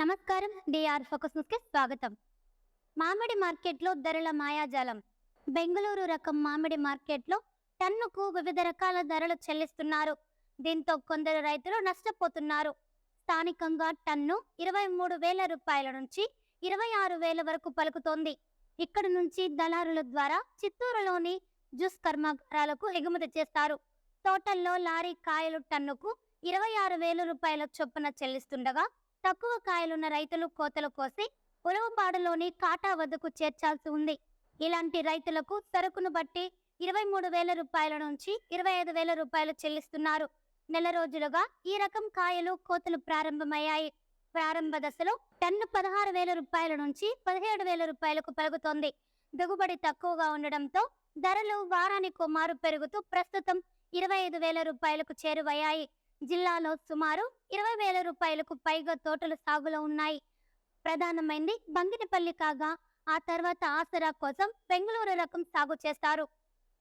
నమస్కారం DR focus న్యూస్కి స్వాగతం. మామిడి మార్కెట్లో ధరల మాయాజాలం. బెంగళూరు రకం మామిడి మార్కెట్లో టన్నుకు వివిధ రకాల ధరలు చెల్లిస్తున్నారు. దీంతో కొందరు రైతులు నష్టపోతున్నారు. స్థానికంగా టన్ను ఇరవై మూడు వేల రూపాయల నుంచి ఇరవై ఆరు వేల వరకు పలుకుతోంది. ఇక్కడ నుంచి దళారుల ద్వారా చిత్తూరులోని జ్యూస్ కర్మాగారాలకు ఎగుమతి చేస్తారు. తోటల్లో లారీ కాయలు టన్నుకు ఇరవై ఆరు వేల రూపాయల చొప్పున చెల్లిస్తుండగా తక్కువ కాయలున్న రైతులు కోతలు కోసి ఉలవపాడులోని కాటా వద్దకు చేర్చాల్సి ఉంది. ఇలాంటి రైతులకు సరుకును బట్టి ఇరవై మూడు వేల రూపాయల నుంచి ఇరవై ఐదు వేల రూపాయలు చెల్లిస్తున్నారు. నెల రోజులుగా ఈ రకం కాయలు కోతలు ప్రారంభమయ్యాయి. ప్రారంభ దశలో టన్ను పదహారు వేల రూపాయల నుంచి పదిహేడు వేల రూపాయలకు పెరుగుతోంది. దిగుబడి తక్కువగా ఉండడంతో ధరలు వారానికో మారు పెరుగుతూ ప్రస్తుతం ఇరవై ఐదు వేల రూపాయలకు చేరువయ్యాయి. జిల్లాలో సుమారు ఇరవై వేల రూపాయలకు పైగా తోటలు సాగులో ఉన్నాయి. ప్రధానమైంది బంగినపల్లి కాగా ఆ తర్వాత ఆసరా కోసం బెంగళూరు రకం సాగు చేస్తారు.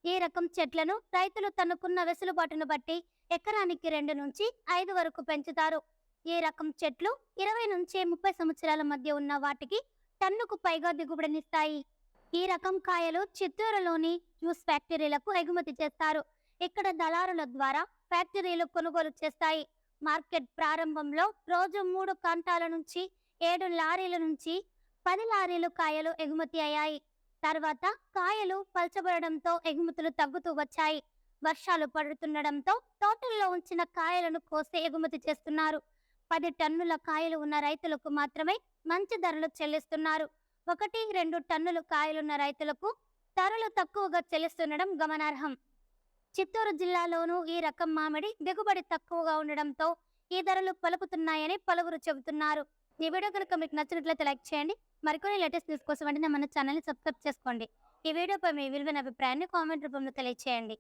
ఈ రకం చెట్లను రైతులు తనకున్న వెసులుబాటును బట్టి ఎకరానికి రెండు నుంచి ఐదు వరకు పెంచుతారు. ఈ రకం చెట్లు ఇరవై నుంచి ముప్పై సంవత్సరాల మధ్య ఉన్న వాటికి టన్నుకు పైగా దిగుబడినిస్తాయి. ఈ రకం కాయలు చిత్తూరులోని జ్యూస్ ఫ్యాక్టరీలకు ఎగుమతి చేస్తారు. ఇక్కడ దళారుల ద్వారా ఫ్యాక్టరీలు కొనుగోలు చేస్తాయి. మార్కెట్ ప్రారంభంలో రోజు మూడు కాంటాల నుంచి ఏడు లారీల నుంచి పది లారీలు కాయలు ఎగుమతి అయ్యాయి. తర్వాత కాయలు పల్చబడడంతో ఎగుమతులు తగ్గుతూ వచ్చాయి. వర్షాలు పడుతుండడంతో తోటల్లో ఉంచిన కాయలను కోసి ఎగుమతి చేస్తున్నారు. పది టన్నుల కాయలు ఉన్న రైతులకు మాత్రమే మంచి ధరలు చెల్లిస్తున్నారు. ఒకటి రెండు టన్నులు కాయలున్న రైతులకు ధరలు తక్కువగా చెల్లిస్తుండడం గమనార్హం. చిత్తూరు జిల్లాలోనూ ఈ రకం మామిడి దిగుబడి తక్కువగా ఉండడంతో ఈ ధరలు పలుకుతున్నాయని పలువురు చెబుతున్నారు. ఈ వీడియో కనుక మీకు నచ్చినట్లయితే లైక్ చేయండి. మరికొన్ని లేటెస్ట్ న్యూస్ కోసం వెంటనే మన ఛానల్ని సబ్స్క్రైబ్ చేసుకోండి. ఈ వీడియోపై మీ విలువైన అభిప్రాయాన్ని కామెంట్ రూపంలో తెలియచేయండి.